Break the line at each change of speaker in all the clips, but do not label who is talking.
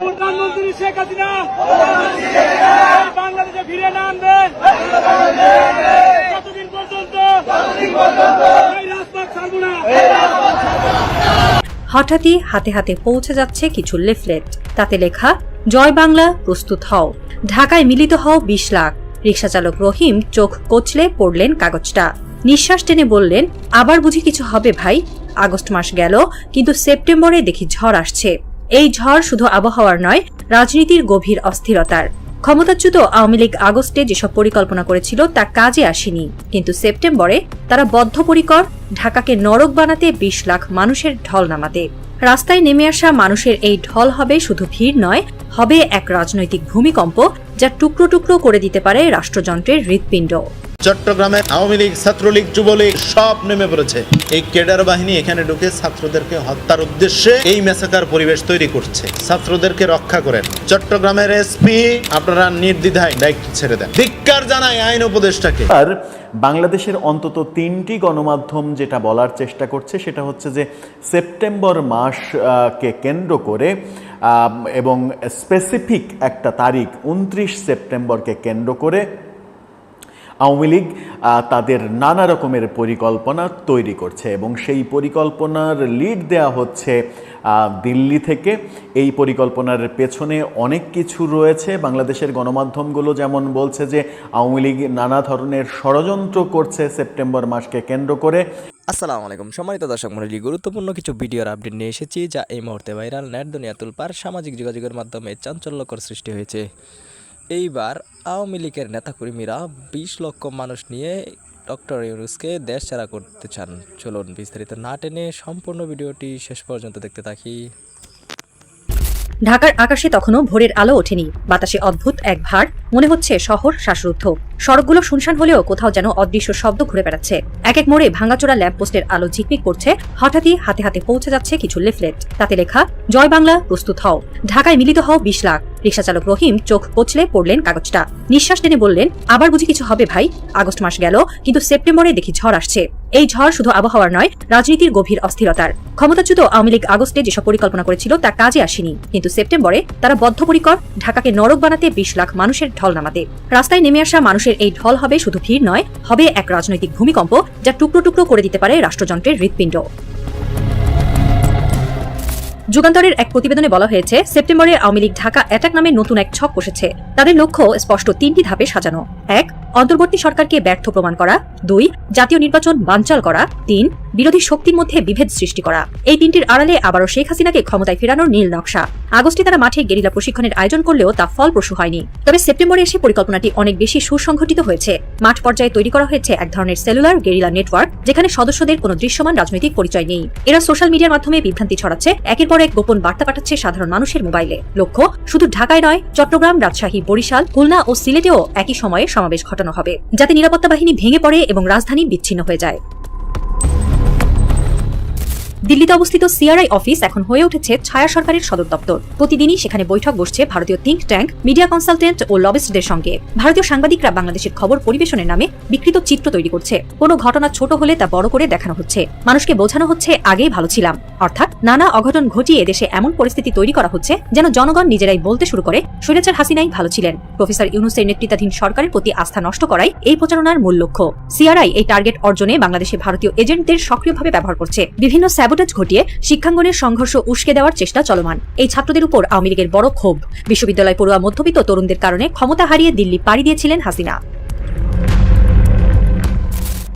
প্রধানমন্ত্রী শেখ হাসিনা বাংলাদেশে ফিরে না আনবে। কতদিন পর্যন্ত না।
হঠাৎই হাতে হাতে পৌঁছে যাচ্ছে কিছু লিফলেট। তাতে লেখা, জয় বাংলা, প্রস্তুত হও। ঢাকায় মিলিত হও বিশ লাখ। রিকশাচালক রহিম চোখ কচলে পড়লেন কাগজটা। নিঃশ্বাস টেনে বললেন, আবার বুঝি কিছু হবে ভাই? আগস্ট মাস গেল, কিন্তু সেপ্টেম্বরে দেখি ঝড় আসছে। এই ঝড় শুধু আবহাওয়ার নয়, রাজনীতির গভীর অস্থিরতার। ক্ষমতাচ্যুত আওয়ামী লীগ আগস্টে যেসব পরিকল্পনা করেছিল, তা কাজে আসেনি। কিন্তু সেপ্টেম্বরে তারা বদ্ধপরিকর, ঢাকাকে নরক বানাতে বিশ লাখ মানুষের ঢল নামাতে। রাস্তায় নেমে আসা মানুষের এই ঢল হবে শুধু ভিড় নয়, হবে এক রাজনৈতিক ভূমিকম্প যা টুকরো টুকরো করে দিতে পারে রাষ্ট্রযন্ত্রের হৃৎপিণ্ড।
চট্টগ্রামে আওয়ামী লীগ, ছাত্রলীগ, যুবলীগ সব নেমে পড়েছে। এই কেডার বাহিনী এখানে ঢুকে ছাত্রদেরকে হত্যার উদ্দেশ্যে এই মেসাকার পরিবেশ তৈরি করছে। ছাত্রদেরকে রক্ষা করেন। চট্টগ্রামের এসপি, আপনারা নির্দ্বিধায় দায়িত্ব ছেড়ে দেন। ধিক্কার জানায় আইন উপদেষ্টাকে।
আর বাংলাদেশের অন্তত তিনটি গণমাধ্যম যেটা বলার চেষ্টা করছে, সেটা হচ্ছে যে সেপ্টেম্বর মাসকে কেন্দ্র করে এবং স্পেসিফিক একটা তারিখ, উনত্রিশ সেপ্টেম্বরকে কেন্দ্র করে আওয়ামী লীগ তাদের নানা রকমের পরিকল্পনা তৈরি করছে এবং সেই পরিকল্পনার লিড দেয়া হচ্ছে দিল্লি থেকে। এই পরিকল্পনার পেছনে অনেক কিছু রয়েছে। বাংলাদেশের গণমাধ্যমগুলো যেমন বলছে যে আওয়ামী লীগ নানা ধরনের ষড়যন্ত্র করছে সেপ্টেম্বর মাসকে কেন্দ্র করে।
আসসালামু আলাইকুম। সম্মানিত দর্শক মন্ডলী, গুরুত্বপূর্ণ কিছু ভিডিওর আপডেট নিয়ে এসেছি যা এই মুহূর্তে ভাইরাল নেট দুনিয়া তুলপার সামাজিক যোগাযোগের মাধ্যমে চাঞ্চল্যকর সৃষ্টি হয়েছে। এইবার আওয়ামী লীগের নেতাকর্মীরা বিশ লক্ষ মানুষ নিয়ে ডক্টর ইউনুসকে দেশ ছাড়া করতে চান। চলুন বিস্তারিত না টেনে সম্পূর্ণ ভিডিওটি শেষ পর্যন্ত দেখতে থাকি।
ঢাকার আকাশে তখনও ভোরের আলো ওঠেনি। বাতাসে অদ্ভুত এক ভার, মনে হচ্ছে শহর শ্বাসরুদ্ধ। সড়কগুলো শুনশান হলেও কোথাও যেন অদৃশ্য শব্দ ঘুরে বেড়াচ্ছে। এক এক মোড়ে ভাঙাচোরা ল্যাম্পপোস্টের আলো ঝিকমিক করছে। হঠাৎই হাতে হাতে পৌঁছে যাচ্ছে কিছু লিফলেট। তাতে লেখা, জয় বাংলা, প্রস্তুত হও। ঢাকায় মিলিত হও বিশ লাখ। রিকশাচালক রহিম চোখ কচলে পড়লেন কাগজটা। নিঃশ্বাস টেনে বললেন, আবার বুঝি কিছু হবে ভাই? আগস্ট মাস গেল, কিন্তু সেপ্টেম্বরে দেখি ঝড় আসছে। এই ঝড় শুধু আবহাওয়ার নয়, রাজনীতির গভীর অস্থিরতার। ক্ষমতাচ্যুত আওয়ামী লীগ আগস্টে যেসব পরিকল্পনা করেছিল, তা কাজে আসেনি। কিন্তু সেপ্টেম্বরে তারা বদ্ধপরিকর, ঢাকাকে নরক বানাতে বিশ লাখ মানুষের ঢল নামাতে। রাস্তায় নেমে আসা মানুষের এই ঢল হবে শুধু ভিড় নয়, হবে এক রাজনৈতিক ভূমিকম্প যা টুকরো টুকরো করে দিতে পারে রাষ্ট্রযন্ত্রের হৃৎপিণ্ড। যুগান্তরের এক প্রতিবেদনে বলা হয়েছে, সেপ্টেম্বরে আওয়ামী লীগ ঢাকা অ্যাটাক নামে নতুন এক ছক কষেছে। তাদের লক্ষ্য স্পষ্ট তিনটি ধাপে সাজানো। এক, অন্তর্বর্তী সরকারকে ব্যর্থ প্রমাণ করা। দুই, জাতীয় নির্বাচন বানচাল করা। তিন বিরোধী শক্তির মধ্যে বিভেদ সৃষ্টি করা। এই তিনটির আড়ালে আবারও শেখ হাসিনাকে ক্ষমতায় ফেরানোর নীল নকশা। আগস্টে তারা মাঠে গেরিলা প্রশিক্ষণের আয়োজন করলেও তা ফলপ্রসূ হয়নি। তবে সেপ্টেম্বরে এসে পরিকল্পনাটি অনেক বেশি সুসংগঠিত হয়েছে। মাঠ পর্যায়ে তৈরি করা হয়েছে এক ধরনের সেলুলার গেরিলা নেটওয়ার্ক, যেখানে সদস্যদের কোনো দৃশ্যমান রাজনৈতিক পরিচয় নেই। এরা সোশ্যাল মিডিয়ার মাধ্যমে বিভ্রান্তি ছড়াচ্ছে, একের পর এক গোপন বার্তা পাঠাচ্ছে সাধারণ মানুষের মোবাইলে। লক্ষ্য, শুধু ঢাকায় নয়, চট্টগ্রাম, রাজশাহী, বরিশাল, খুলনা ও সিলেটেও একই সময়ে সমাবেশ ঘটানো হবে, যাতে নিরাপত্তা বাহিনী ভেঙে পড়ে এবং রাজধানী বিচ্ছিন্ন হয়ে যায়। দিল্লিতে অবস্থিত সিআরআই অফিস এখন হয়ে উঠেছে ছায়া সরকারের সদর দপ্তর। প্রতিদিনই সেখানে বৈঠক বসছে ভারতীয় থিঙ্ক ট্যাঙ্ক মিডিয়া কনসালটেন্ট ও লবিস্টদের সঙ্গে। ভারতীয় সাংবাদিকরা বাংলাদেশের খবর পরিবেশনের নামে বিকৃত চিত্র তৈরি করছে। কোনো ঘটনা ছোট হলে তা বড় করে দেখানো হচ্ছে। মানুষকে বোঝানো হচ্ছে, আগেই ভালো ছিলাম। অর্থাৎ নানা অঘটন ঘটিয়ে দেশে এমন পরিস্থিতি তৈরি করা হচ্ছে যেন জনগণ নিজেরাই বলতে শুরু করে স্বৈরাচার হাসিনাই ভালো ছিলেন। প্রফেসর ইউনুসের নেতৃত্বাধীন সরকারের প্রতি আস্থা নষ্ট করাই এই প্রচারণার মূল লক্ষ্য। সিআরআই এই টার্গেট অর্জনে বাংলাদেশে ভারতীয় এজেন্টদের সক্রিয়ভাবে ব্যবহার করছে। বিভিন্ন স্যাবোটাজ ঘটিয়ে শিক্ষাঙ্গনের সংঘর্ষ উস্কে দেওয়ার চেষ্টা চলমান। এই ছাত্রদের উপর আওয়ামী লীগের বড় ক্ষোভ। বিশ্ববিদ্যালয় পড়ুয়া মধ্যবিত্ত তরুণদের কারণে ক্ষমতা হারিয়ে দিল্লি পাড়ি দিয়েছিলেন হাসিনা।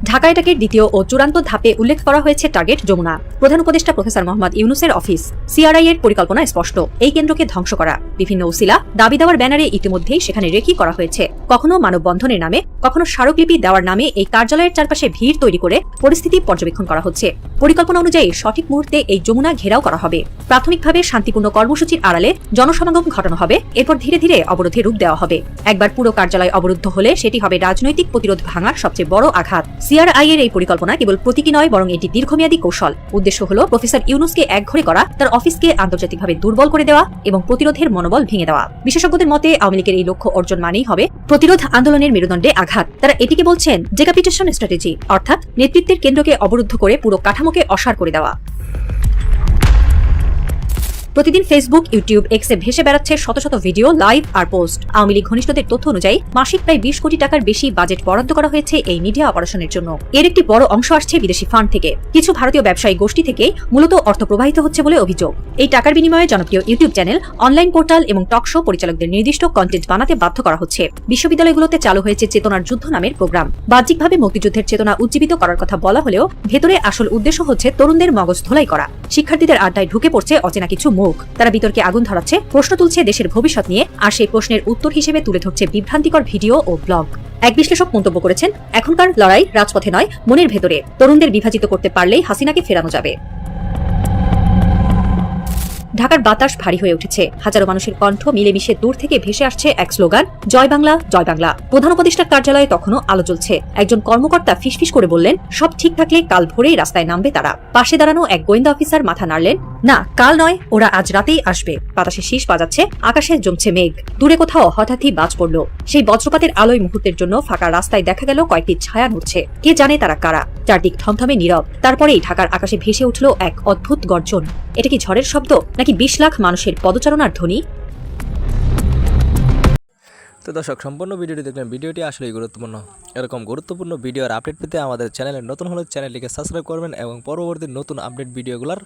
ঢাকা এটাকের দ্বিতীয় ও চূড়ান্ত ধাপে উল্লেখ করা হয়েছে টার্গেট যমুনা। প্রধান উপদেষ্টা প্রফেসর মোহাম্মদ ইউনুসের অফিস সিআরআই এর পরিকল্পনা স্পষ্ট। এই কেন্দ্রকে ধ্বংস করা। বিভিন্ন উসিলা, দাবি দেওয়ার ব্যানারে ইতিমধ্যেই সেখানে রেকি করা হয়েছে। কখনো মানববন্ধনের নামে, কখনো স্মারকলিপি দেওয়ার নামে এই কার্যালয়ের চারপাশে ভিড় তৈরি করে পরিস্থিতি পর্যবেক্ষণ করা হচ্ছে। পরিকল্পনা অনুযায়ী সঠিক মুহূর্তে এই যমুনা ঘেরাও করা হবে। প্রাথমিকভাবে শান্তিপূর্ণ কর্মসূচির আড়ালে জনসমাগম ঘটানো হবে। এরপর ধীরে ধীরে অবরোধে রূপ দেওয়া হবে। একবার পুরো কার্যালয় অবরুদ্ধ হলে সেটি হবে রাজনৈতিক প্রতিরোধ ভাঙার সবচেয়ে বড় আঘাত। সিআরআই এর এই পরিকল্পনা কেবল প্রতীকী নয়, বরং এটি দীর্ঘমেয়াদী কৌশল। উদ্দেশ্য হল প্রফেসর ইউনুসকে একঘরে করা, তার অফিসকে আন্তর্জাতিকভাবে দুর্বল করে দেওয়া এবং প্রতিরোধের মনোবল ভেঙে দেওয়া। বিশেষজ্ঞদের মতে, আওয়ামী লীগের এই লক্ষ্য অর্জন মানেই হবে প্রতিরোধ আন্দোলনের মেরুদণ্ডে আঘাত। তারা এটিকে বলছেন ডেকাপিটেশন স্ট্র্যাটেজি অর্থাৎ নেতৃত্বের কেন্দ্রকে অবরুদ্ধ করে পুরো কাঠামোকে অসার করে দেওয়া। প্রতিদিন ফেসবুক ইউটিউব এক্সে ভেসে বেড়াচ্ছে শত শত ভিডিও লাইভ আর পোস্ট আওয়ামী লীগ ঘনিষ্ঠদের তথ্য অনুযায়ী, মাসিক প্রায় বিশ কোটি টাকার বেশি বাজেট বরাদ্দ করা হয়েছে এই মিডিয়া অপারেশনের জন্য। এর একটি বড় অংশ আসছে বিদেশি ফান্ড থেকে। কিছু ভারতীয় ব্যবসায়ী গোষ্ঠী থেকে মূলত অর্থ প্রবাহিত হচ্ছে বলে অভিযোগ। এই টাকার বিনিময়ে জনপ্রিয় ইউটিউব চ্যানেল অনলাইন পোর্টাল এবং টক শো পরিচালকদের নির্দিষ্ট কন্টেন্ট বানাতে বাধ্য করা হচ্ছে। বিশ্ববিদ্যালয়গুলোতে চালু হয়েছে চেতনার যুদ্ধ নামের প্রোগ্রাম বাহ্যিকভাবে মুক্তিযুদ্ধের চেতনা উজ্জীবিত করার কথা বলা হলেও ভেতরে আসল উদ্দেশ্য হচ্ছে তরুণদের মগজ ধোলাই করা। শিক্ষার্থীদের আড্ডায় ঢুকে পড়ছে অচেনা কিছু মুখ। তারা বিতর্কে আগুন ধরাচ্ছে, প্রশ্ন তুলছে দেশের ভবিষ্যৎ নিয়ে, আর সেই প্রশ্নের উত্তর হিসেবে তুলে ধরছে বিভ্রান্তিকর ভিডিও ও ব্লগ। এক বিশ্লেষক মন্তব্য করেছেন, এখনকার লড়াই রাজপথে নয়, মনের ভেতরে। তরুণদের বিভাজিত করতে পারলেই হাসিনাকে ফেরানো যাবে। ঢাকার বাতাস ভারী হয়ে উঠেছে। হাজারো মানুষের কণ্ঠ মিলেমিশে দূর থেকে ভেসে আসছে এক স্লোগান, জয় বাংলা জয় বাংলা। প্রধান উপদেষ্টার কার্যালয়ে তখনও আলো জ্বলছে। একজন কর্মকর্তা ফিসফিস করে বললেন, সব ঠিক থাকলে কাল ভোরেই রাস্তায় নামবে তারা। পাশে দাঁড়ানো এক গোয়েন্দা অফিসার মাথা নাড়লেন, না, কাল নয়, ওরা আজ রাতেই আসবে। বাতাসে শীষ বাজাচ্ছে, আকাশে জমছে মেঘ। দূরে কোথাও হঠাৎই বাজ পড়ল। সেই বজ্রপাতের আলোয় মুহূর্তের জন্য ফাঁকা রাস্তায় দেখা গেল কয়েকটি ছায়া নড়ছে। কে জানে তারা কারা? চারদিক থমথমে নীরব। তারপরেই ঢাকার আকাশে ভেসে উঠল এক অদ্ভুত গর্জন। এটা কি ঝড়ের শব্দ? নাকি বিশ লাখ মানুষের পদচারণার ধ্বনি?
তো দর্শক, সম্পূর্ণ ভিডিওটি দেখবেন ভিডিওটি আসলেই গুরুত্বপূর্ণ। এরকম গুরুত্বপূর্ণ ভিডিওর আপডেট পেতে আমাদের চ্যানেলে নতুন হলে চ্যানেলটিকে সাবস্ক্রাইব করবেন এবং পরবর্তী নতুন আপডেট ভিডিওগুলোর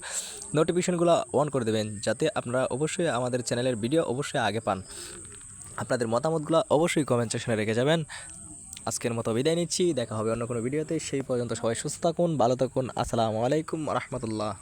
নোটিফিকেশনগুলো অন করে দেবেন, যাতে আপনারা অবশ্যই আমাদের চ্যানেলের ভিডিও অবশ্যই আগে পান। আপনাদের মতামতগুলো অবশ্যই কমেন্ট সেকশনে রেখে যাবেন। আজকের মতো বিদায় নিচ্ছি, দেখা হবে অন্য কোনো ভিডিওতে। সেই পর্যন্ত সবাই সুস্থ থাকুন, ভালো থাকুন। আসসালামু আলাইকুম রহমতুল্লাহ।